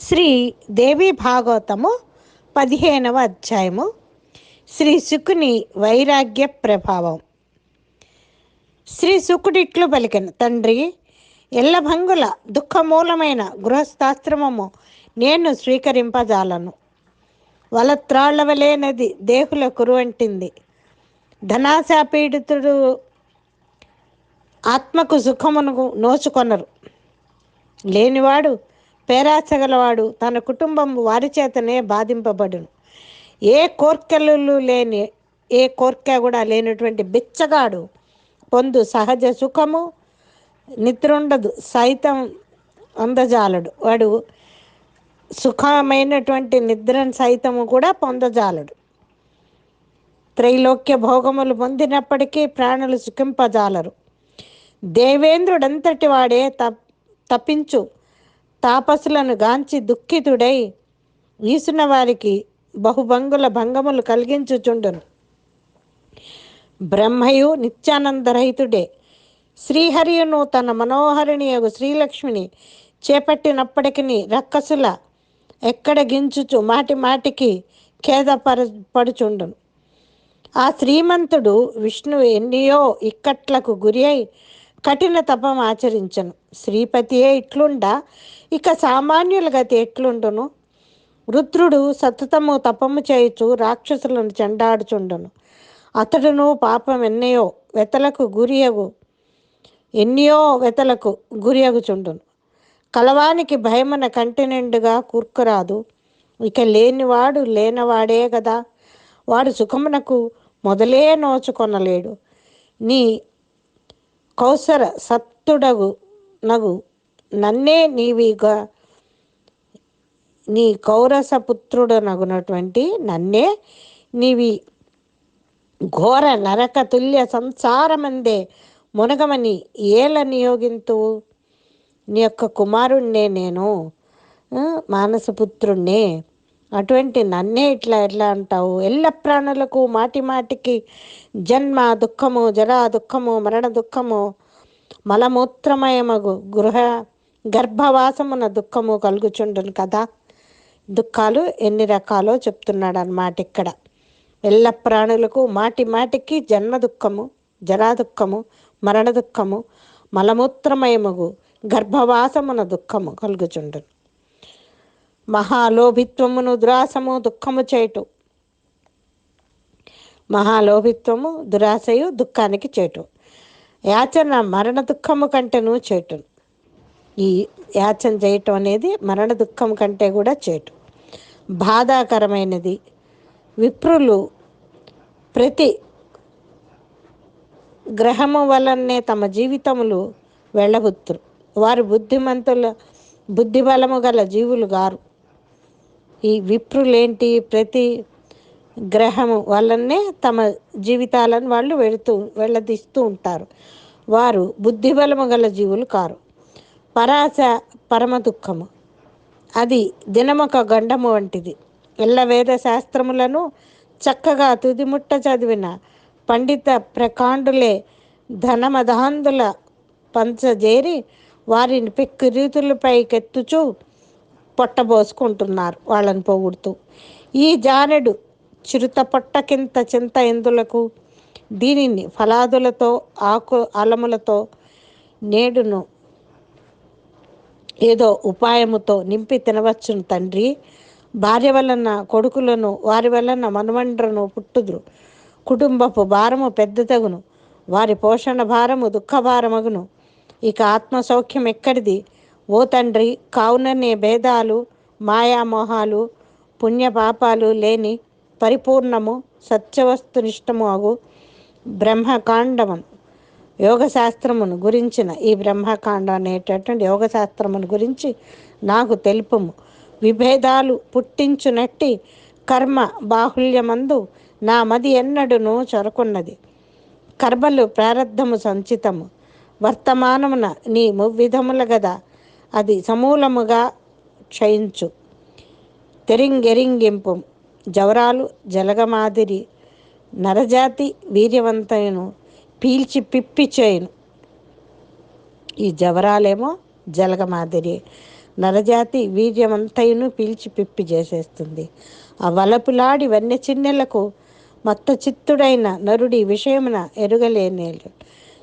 శ్రీ దేవి భాగవతము పదిహేనవ అధ్యాయము. శ్రీ శుకుని వైరాగ్య ప్రభావం. శ్రీ శుకుడిట్లు పలికిన తండ్రి ఎల్లభంగుల దుఃఖమూలమైన గృహస్థాశ్రమము నేను స్వీకరింపజాలను. వలత్రాళ్ళవలేనది దేహుల కురువంటింది. ధనాశాపీడితుడు ఆత్మకు సుఖమును నోచుకొనరు. లేనివాడు పేరాచగలవాడు తన కుటుంబం వారి చేతనే బాధింపబడును. ఏ కోర్కెలు లేని ఏ కోర్కె కూడా లేనటువంటి బిచ్చగాడు పొందు సహజ సుఖము నిద్ర ఉండదు సైతం అందజాలడు. వాడు సుఖమైనటువంటి నిద్రను సైతము కూడా పొందజాలడు. త్రైలోక్య భోగములు పొందినప్పటికీ ప్రాణులు సుఖింపజాలరు. దేవేంద్రుడంతటి వాడే తప్ తప్పించు తాపసులను గాంచి దుఃఖితుడై ఈసున వారికి బహుభంగుల భంగములు కలిగించుచుండును. బ్రహ్మయు నిత్యానందరహితుడే. శ్రీహరియును తన మనోహరిణియగు శ్రీలక్ష్మిని చేపట్టినప్పటికీ రక్కసుల ఎక్కడ గించుచు మాటి మాటికి ఖేదపర పడుచుండును ఆ శ్రీమంతుడు విష్ణువు ఎన్నియో ఇక్కట్లకు గురి అయి కఠిన తపం ఆచరించను. శ్రీపతియే ఇట్లుండా? ఇక సామాన్యుల గతి ఎట్లుండును? రుద్రుడు సతతము తపము చేయుచు రాక్షసులను చెండాడుచుండును. అతడును పాపం ఎన్నయో వెతలకు గురియగు ఎన్నయో వెతలకు గురియగుచుండును. కలవానికి భయమన కంటి నిండుగా కూర్కురాదు. ఇక లేనివాడు లేనవాడే కదా వాడు సుఖమునకు మొదలే నోచుకొనలేడు. నీ కౌసర సత్తుడగు నగు. నన్నే నీవిగా నీ కౌరసపుత్రుడనగునటువంటి నన్నే నీవి ఘోర నరక తుల్య సంసారమందే మునగమని ఏల నియోగింతు. నీ యొక్క కుమారుణ్ణే నేను మానసపుత్రుణ్ణే అటువంటి నన్నే ఇట్లా ఎట్లా అంటావు? ఎల్ల ప్రాణులకు మాటి మాటికి జన్మ దుఃఖము జరా దుఃఖము మరణ దుఃఖము మలమూత్రమయమగు గృహ గర్భవాసమున దుఃఖము కలుగుచుండును కదా? దుఃఖాలు ఎన్ని రకాలో చెప్తున్నాడు అన్నమాట ఇక్కడ. ఎల్ల ప్రాణులకు మాటి మాటికి జన్మ దుఃఖము జరా దుఃఖము మరణ దుఃఖము మలమూత్రమయముగు గర్భవాసమున దుఃఖము కలుగుచుండును. మహాలోభిత్వమును దురాసము దుఃఖము చేటు మహాలోభిత్వము దురాశయు దుఃఖానికి చేటు యాచన మరణ దుఃఖము కంటేను చేటును ఈ యాచన చేయటం అనేది మరణ దుఃఖం కంటే కూడా చేటు బాధాకరమైనది. విప్రులు ప్రతి గ్రహము వలనే తమ జీవితములు వెళ్ళబుత్తురు వారు బుద్ధిమంతుల బుద్ధిబలము గల జీవులు గారు. ఈ విప్రులేంటి ప్రతి గ్రహము వల్లనే తమ జీవితాలను వాళ్ళు వెళుతూ వెళ్ళదీస్తూ ఉంటారు. వారు బుద్ధిబలము గల జీవులు కారు. పరాశ పరమ దుఃఖము. అది దినమొక గండము వంటిది. ఎల్ల వేద శాస్త్రములను చక్కగా తుదిముట్ట చదివిన పండిత ప్రకాండులే ధనమదాంధుల పంచజేరి వారిని పెక్కు రీతులపైకెత్తుచూ పొట్టబోసుకుంటున్నారు వాళ్ళని పొగుడుతూ. ఈ జానెడు చిరుత పొట్టకింత చింత ఎందులకు? దీనిని ఫలాదులతో ఆకు అలములతో నేడును ఏదో ఉపాయముతో నింపి తినవచ్చును తండ్రి. భార్య వలన కొడుకులను వారి వలన మనుమండ్రను పుట్టుదురు. కుటుంబపు భారము పెద్ద తగును వారి పోషణ భారము దుఃఖ భారమగును. ఇక ఆత్మ సౌఖ్యం ఎక్కడిది? ఓ తండ్రి కావుననే భేదాలు మాయామోహాలు పుణ్యపాపాలు లేని పరిపూర్ణము సత్యవస్తునిష్టము అగు బ్రహ్మకాండము. యోగశాస్త్రమును గురించిన ఈ బ్రహ్మకాండం అనేటటువంటి యోగశాస్త్రమును గురించి నాకు తెలుపుము. విభేదాలు పుట్టించునట్టి కర్మ బాహుల్యమందు నా మది ఎన్నడును చొరకున్నది. కర్మలు ప్రారంధము సంచితము. వర్తమానమున నీ మువ్విధముల గదా అది సమూలముగా క్షయించు. తెరింగెరింగింపు. జవరాలు జలగమాదిరి నరజాతి వీర్యవంతయును. పీల్చి పిప్పి చేయును. ఈ జవరాలేమో జలగ మాదిరి నరజాతి వీర్యమంతయును పీల్చి పిప్పి చేసేస్తుంది. ఆ వలపులాడి వన్య చిన్నెలకు మత్త చిత్తుడైన నరుడి విషయమున ఎరుగలేనేలు.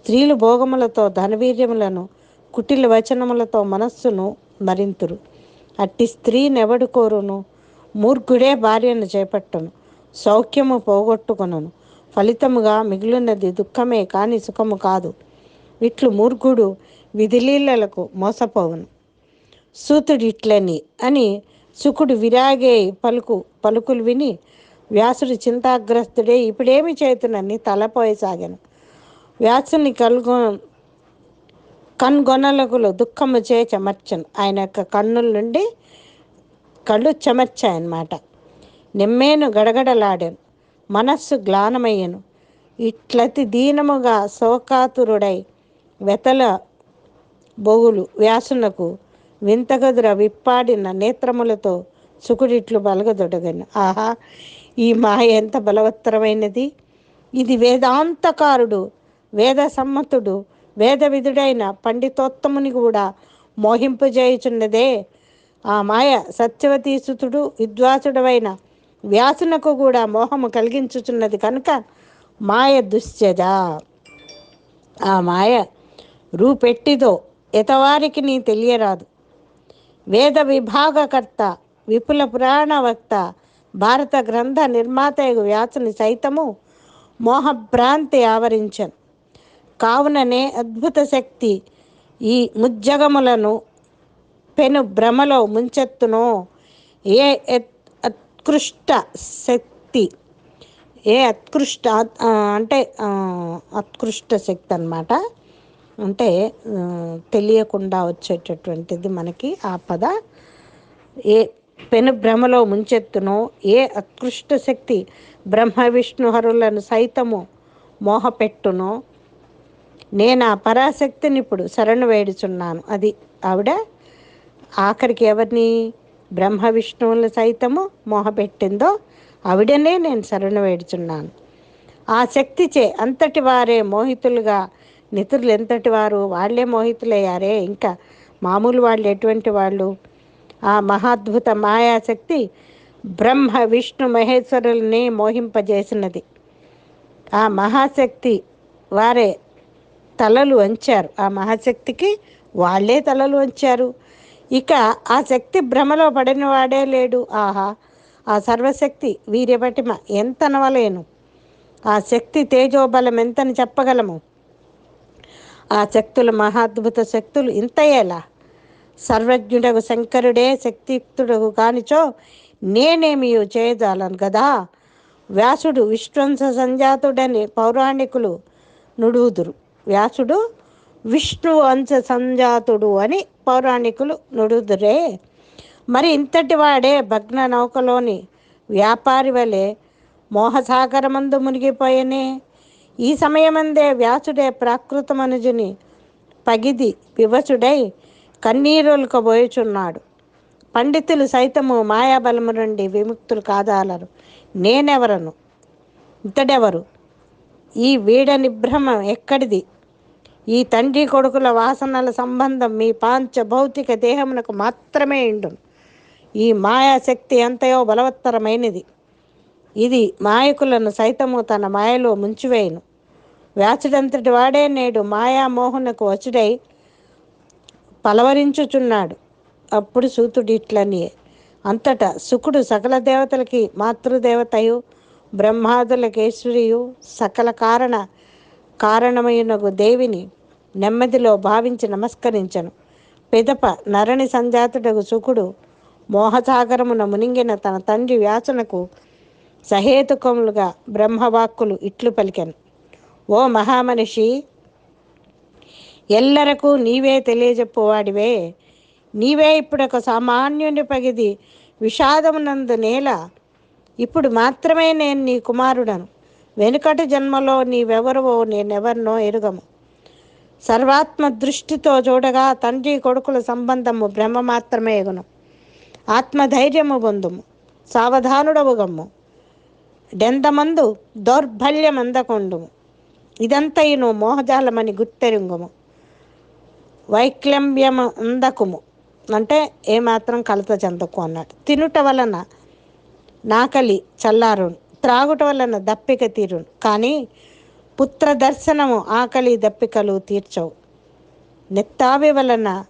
స్త్రీలు భోగములతో ధనవీర్యములను కుటిల వచనములతో మనస్సును మరింతురు. అట్టి స్త్రీనెవడు కోరును మూర్ఖుడే భార్యను చేపట్టను సౌఖ్యము పోగొట్టుకొనను. ఫలితముగా మిగిలినది దుఃఖమే కానీ సుఖము కాదు. ఇట్లు మూర్ఖుడు విధిలీలలకు మోసపోవును. సూతుడిట్లని అని సుకుడు విరాగే పలుకు పలుకులు విని వ్యాసుడు చింతాగ్రస్తుడే ఇప్పుడేమి చేతునని తలపోయసాగాను. వ్యాసుని కలుగొ కన్గొనలకులు దుఃఖము చే చెమర్చను. ఆయన యొక్క కన్నుల నుండి కళ్ళు చెమర్చాయన్నమాట. నిమ్మేను గడగడలాడాను. మనస్సు గ్లానమయ్యను ఇట్లతి దీనముగా శోకాతురుడై వెతల బొగులు వ్యాసునకు వింతగదుర విప్పాడిన నేత్రములతో సుకుడిట్లు బలగదొడగను. ఆహా ఈ మాయ ఎంత బలవత్తరమైనది. ఇది వేదాంతకారుడు వేద సమ్మతుడు వేద విధుడైన పండితోత్తముని కూడా మోహింపజేయుచున్నదే. ఆ మాయ సత్యవతీసుతుడు విద్వాసుడవైన వ్యాసునకు కూడా మోహము కలిగించుచున్నది కనుక మాయ దుశ్చద. ఆ మాయ రూపెట్టిదో ఎతవారికి నీ తెలియరాదు. వేద విభాగకర్త విపుల పురాణ వక్త భారత గ్రంథ నిర్మాత వ్యాసుని సైతము మోహభ్రాంతి ఆవరించను. కావుననే అద్భుత శక్తి. ఈ ముజ్జగములను పెను భ్రమలో ముంచెత్తునో. ఏ అత్కృష్ట శక్తి. ఏ అత్కృష్ట అంటే అత్కృష్ట శక్తి అనమాట అంటే తెలియకుండా వచ్చేటటువంటిది మనకి ఆ పద. ఏ పెను భ్రమలో ముంచెత్తునో. ఏ అత్కృష్ట శక్తి. బ్రహ్మ విష్ణుహరులను సైతము మోహపెట్టును. నేను ఆ పరాశక్తిని ఇప్పుడు శరణు వేడుచున్నాను. అది ఆవిడ ఆఖరికి ఎవరిని? బ్రహ్మ విష్ణువులను సైతము మోహపెట్టిందో ఆవిడనే నేను శరణు వేడుచున్నాను. ఆ శక్తిచే అంతటి వారే మోహితులుగా నితులు ఎంతటి వారు వాళ్ళే మోహితులయ్యారే. ఇంకా మామూలు వాళ్ళు ఎటువంటి వాళ్ళు? ఆ మహాద్భుత మాయాశక్తి బ్రహ్మ విష్ణు మహేశ్వరుల్ని మోహింపజేసినది. ఆ మహాశక్తి వారే తలలు వంచారు. ఆ మహాశక్తికి వాళ్ళే తలలు వంచారు. ఇక ఆ శక్తి భ్రమలో పడిన వాడే లేడు. ఆహా ఆ సర్వశక్తి వీర్యపటిమ ఎంత నవలేను. ఆ శక్తి తేజోబలం ఎంతని చెప్పగలము? ఆ శక్తులు మహాద్భుత శక్తులు ఇంతయేలా? సర్వజ్ఞుడగు శంకరుడే శక్తియుక్తుడగు కానిచో నేనేమియు చేయజాలను కదా వ్యాసుడు విశ్వంస సంజాతుడని పౌరాణికులు నుడుదురు. వ్యాసుడు విష్ణు అంశ సంజాతుడు అని పౌరాణికులు నుడుదురే. మరి ఇంతటి వాడే భగ్న నౌకలోని వ్యాపారి వలె మోహసాగరమందు మునిగిపోయనే. ఈ సమయమందే వ్యాసుడే ప్రాకృత మనుజుని పగిది వివసుడై కన్నీరులకబోయుచున్నాడు పండితులు సైతము మాయాబలము నుండి విముక్తులు కాదాలరు. నేనెవరను? ఇతడెవరు ఈ వీడ నిభ్రమం ఎక్కడిది? ఈ తండ్రి కొడుకుల వాసనల సంబంధం మీ పాంచ భౌతిక దేహమునకు మాత్రమే ఇండును. ఈ మాయాశక్తి ఎంతయో బలవత్తరమైనది. ఇది మాయకులను సైతము తన మాయలో ముంచివేయును. వ్యాచుడంతటి వాడే నేడు మాయామోహనకు వచుడై పలవరించుచున్నాడు. అప్పుడు సూతుడు ఇట్లని అంతటా శుకుడు సకల దేవతలకి మాతృదేవతయు బ్రహ్మాదులకేశ్వరియు సకల కారణ కారణమైనగు దేవిని నెమ్మదిలో భావించి నమస్కరించను. పిదప నరణి సంజాతుడగు శుకుడు మోహసాగరమున మునింగిన తన తండ్రి వ్యాసునకు సహేతుకములుగా బ్రహ్మవాక్కులు ఇట్లు పలికెను. ఓ మహామనిషి ఎల్లరకు నీవే తెలియజెప్పువాడివే. నీవే ఇప్పుడు ఒక సామాన్యుని పగిది విషాదమునందు నేల. ఇప్పుడు మాత్రమే నేను నీ కుమారుడను. వెనుకటి జన్మలో నీవెవరవో నేనెవరినో ఎరుగము. సర్వాత్మ దృష్టితో చూడగా తండ్రి కొడుకుల సంబంధము బ్రహ్మ మాత్రమే ఎగును. ఆత్మధైర్యము పొందుము. సావధానుడవు గమ్ము. డెందమందు దౌర్బల్యమందకొండుము ఇదంతయును మోహజాలమని గుర్తెరుంగుము. వైక్లమ్యము అందకుము. అంటే ఏమాత్రం కలత చెందకు అన్నాడు. తినుట వలన నాకలి చల్లారును. త్రాగుట వలన దప్పిక తీరును. కానీ పుత్ర దర్శనము ఆకలి దప్పికలు తీర్చవు. నెత్తావి వలన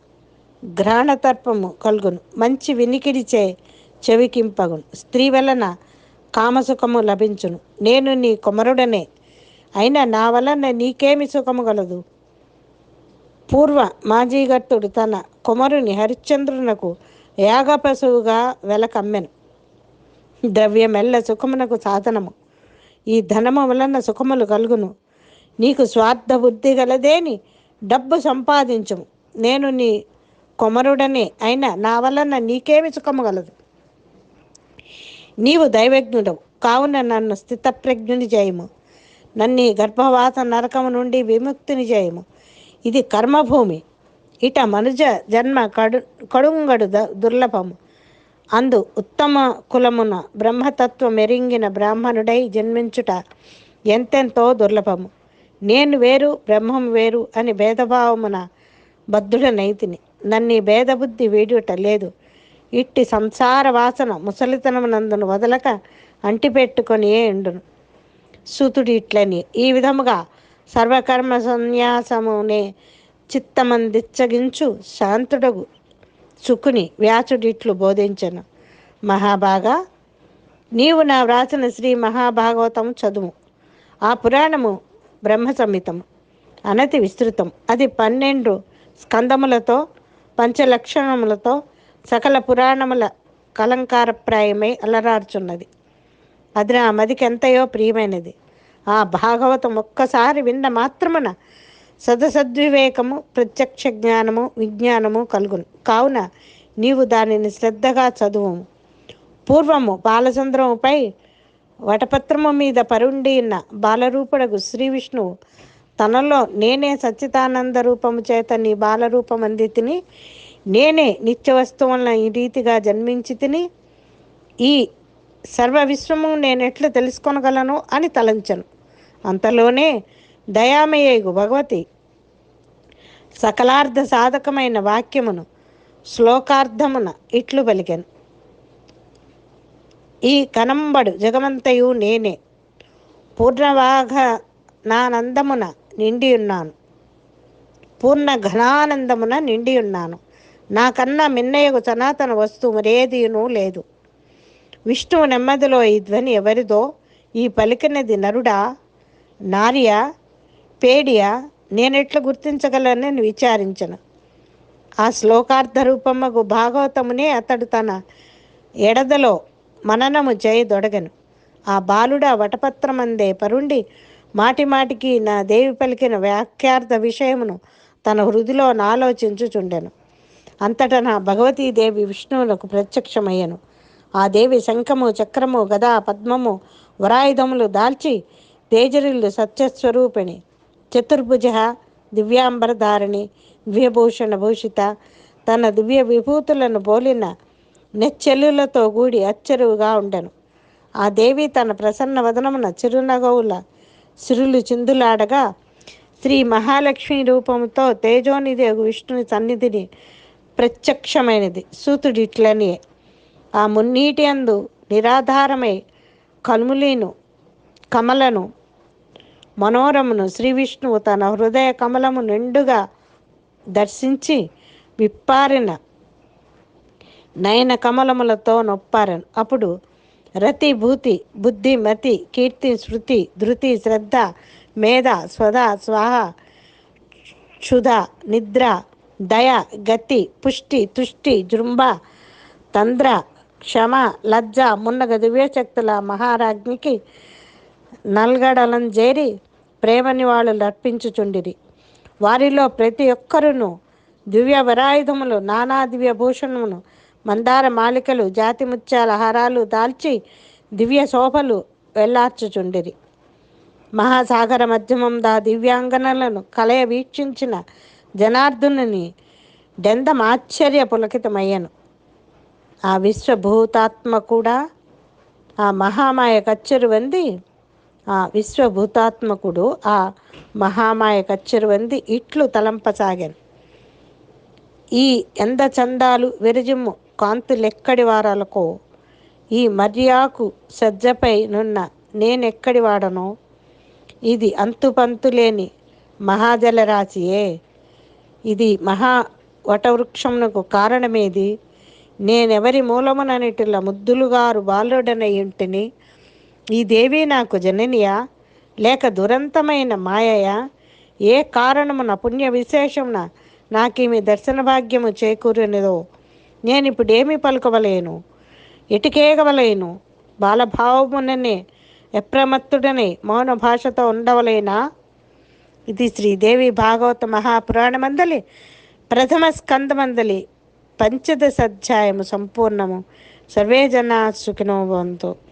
ఘ్రాణతర్పము కలుగును. మంచి వినికిడిచే చెవికింపగును. స్త్రీ వలన కామసుఖము లభించును. నేను నీ కుమరుడనే. అయినా నా వలన నీకేమి సుఖము గలదు? పూర్వ మాజీగట్టుడు తన కుమరుని హరిశ్చంద్రునకు యాగపశువుగా వెలకమ్మెను. ద్రవ్యమెల్ల సుఖమునకు సాధనము. ఈ ధనము వలన సుఖములు కలుగును. నీకు స్వార్థ బుద్ధి గలదేని డబ్బు సంపాదించుము. నేను నీ కొమరుడనే అయినా నా వలన నీకేమి సుఖము గలదు నీవు దైవజ్ఞుడవు కావున నన్ను స్థితప్రజ్ఞుని చేయము. నన్ను గర్భవాత నరకము నుండి విముక్తిని చేయము. ఇది కర్మభూమి. ఇట మనుజ జన్మ కడు కడుంగడు ద- దుర్లభము. అందు ఉత్తమ కులమున బ్రహ్మతత్వం ఎరింగిన బ్రాహ్మణుడై జన్మించుట ఎంతెంతో దుర్లభము. నేను వేరు బ్రహ్మం వేరు అని భేదభావమున బద్ధుడనైతిని. నన్ను ఈ భేదబుద్ధి వీడుట లేదు. ఇట్టి సంసార వాసన ముసలితనమునందును వదలక అంటిపెట్టుకొనియే ఎండును సూతుడు ఇట్లని ఈ విధముగా సర్వకర్మ సన్యాసమునే చిత్తమందిచ్చగించు శాంతుడగు. చుకుని వ్యాసుడిట్లు బోధించను. మహాభాగా నీవు నా వ్రాసిన శ్రీ మహాభాగవతం చదువు. ఆ పురాణము బ్రహ్మ సంహితము అనతి విస్తృతం. అది పన్నెండు స్కందములతో పంచలక్షణములతో సకల పురాణముల కలంకారప్రాయమై అలరార్చున్నది. అది నా మదికెంతయో ప్రియమైనది. ఆ భాగవతం ఒక్కసారి విన్న మాత్రమున సదసద్వివేకము ప్రత్యక్ష జ్ఞానము విజ్ఞానము కలుగును. కావున నీవు దానిని శ్రద్ధగా చదువు పూర్వము బాలచంద్రముపై వటపత్రము మీద పరుండి ఉన్న బాలరూపుడగు శ్రీ విష్ణువు తనలో నేనే సచ్చిదానంద రూపము చేత నీ బాలరూపం అందితిని నేనే నిత్య వస్తువులను ఈ రీతిగా జన్మించి తిని ఈ సర్వ విశ్వము నేనెట్లు తెలుసుకొనగలను అని తలంచను. అంతలోనే దయామయేగు భగవతి. సకలార్థ సాధకమైన వాక్యమును శ్లోకార్థమున ఇట్లు పలికెను. ఈ కనంబడు జగమంతయు నేనే. పూర్ణవాఘ నానందమున నిండి ఉన్నాను పూర్ణ ఘనానందమున నిండి ఉన్నాను నాకన్నా మిన్నయకు సనాతన వస్తువు మరేదీనూ లేదు. విష్ణువు నెమ్మదిలో ఈ ధ్వని ఎవరిదో ఈ పలికినది నరుడా నార్యా పేడియా నేనెట్లా గుర్తించగలనని విచారించను. ఆ శ్లోకార్థ రూపమ్మకు భాగవతమునే అతడు తన ఎడదలో మననము చేయదొడగను ఆ బాలుడ వటపత్రమందే పరుండి మాటిమాటికి నా దేవి పలికిన వ్యాఖ్యార్థ విషయమును తన హృదిలో నాలోచించుచుండెను. అంతటా నా భగవతీదేవి విష్ణువులకు ప్రత్యక్షమయ్యను. ఆ దేవి శంఖము చక్రము గదా పద్మము వరాయుధములు దాల్చి తేజరిల్లు సత్యస్వరూపిణి. చతుర్భుజ దివ్యాంబరధారిణి దివ్యభూషణ భూషిత. తన దివ్య విభూతులను పోలిన నెచ్చెల్లులతో కూడి అచ్చరువుగా ఉండెను. ఆ దేవి తన ప్రసన్న వదనమున చిరునగవుల సిరులు చిందులాడగా శ్రీ మహాలక్ష్మి రూపముతో తేజోనిధి విష్ణుని సన్నిధిని ప్రత్యక్షమైనది. సూతుడు ఇట్లని ఆ మున్నీటి అందు నిరాధారమై కనుములీను కమలను మనోరమును శ్రీ విష్ణువు తన హృదయ కమలము నిండుగా దర్శించి విప్పారిన నయన కమలములతో నొప్పారను. అప్పుడు రతి భూతి బుద్ధి మతి కీర్తి శృతి ధృతి శ్రద్ధ మేధ స్వద స్వాహ క్షుధ నిద్ర దయ గతి పుష్టి తుష్టి జృంభ తంద్ర క్షమ లజ్జ మున్నగ దివ్యశక్తుల మహారాజ్ఞికి నల్గడలం చేరి ప్రేమని వాళ్ళు అర్పించుచుండిరి. వారిలో ప్రతి ఒక్కరును దివ్య వరాయుధములు నానా దివ్య భూషణమును మందార మాలికలు జాతి ముత్యాల హారాలు దాల్చి దివ్య శోభలు వెళ్ళార్చుచుండిరి మహాసాగర మధ్యమం దా దివ్యాంగనలను కలయ వీక్షించిన జనార్దునుని డెందం ఆశ్చర్య పులకితమయ్యను. ఆ విశ్వభూతాత్మ కూడా ఆ మహామాయ కచ్చరు వంది ఆ విశ్వభూతాత్మకుడు ఆ మహామాయ కచ్చెరు వంది ఇట్లు తలంపసాగాను. ఈ ఎంద చందాలు విరజిమ్ము కాంతులెక్కడి వారాలకో ఈ మర్యాకు సజ్జపై నున్న నేనెక్కడి వాడనో ఇది అంతుపంతులేని మహాజలరాశియే. ఇది మహా వటవృక్షమునకు కారణమేది? నేనెవరి మూలముననిటిల ముద్దులుగారు బాలుడనై ఇంటిని ఈ దేవి నాకు జననియా లేక దురంతమైన మాయయా? ఏ కారణమున పుణ్య విశేషమున నాకీమె దర్శన భాగ్యము చేకూరినదో? నేనిప్పుడేమి పలుకవలేను ఎటుకేగవలేను? బాలభావముననే ఎప్రమత్తుడనే మౌన భాషతో ఉండవలేనా? ఇది శ్రీదేవి భాగవత మహాపురాణమందలి ప్రథమ స్కందమందలి పంచదశ అధ్యాయము సంపూర్ణము. సర్వే జనా సుఖినో భవంతు.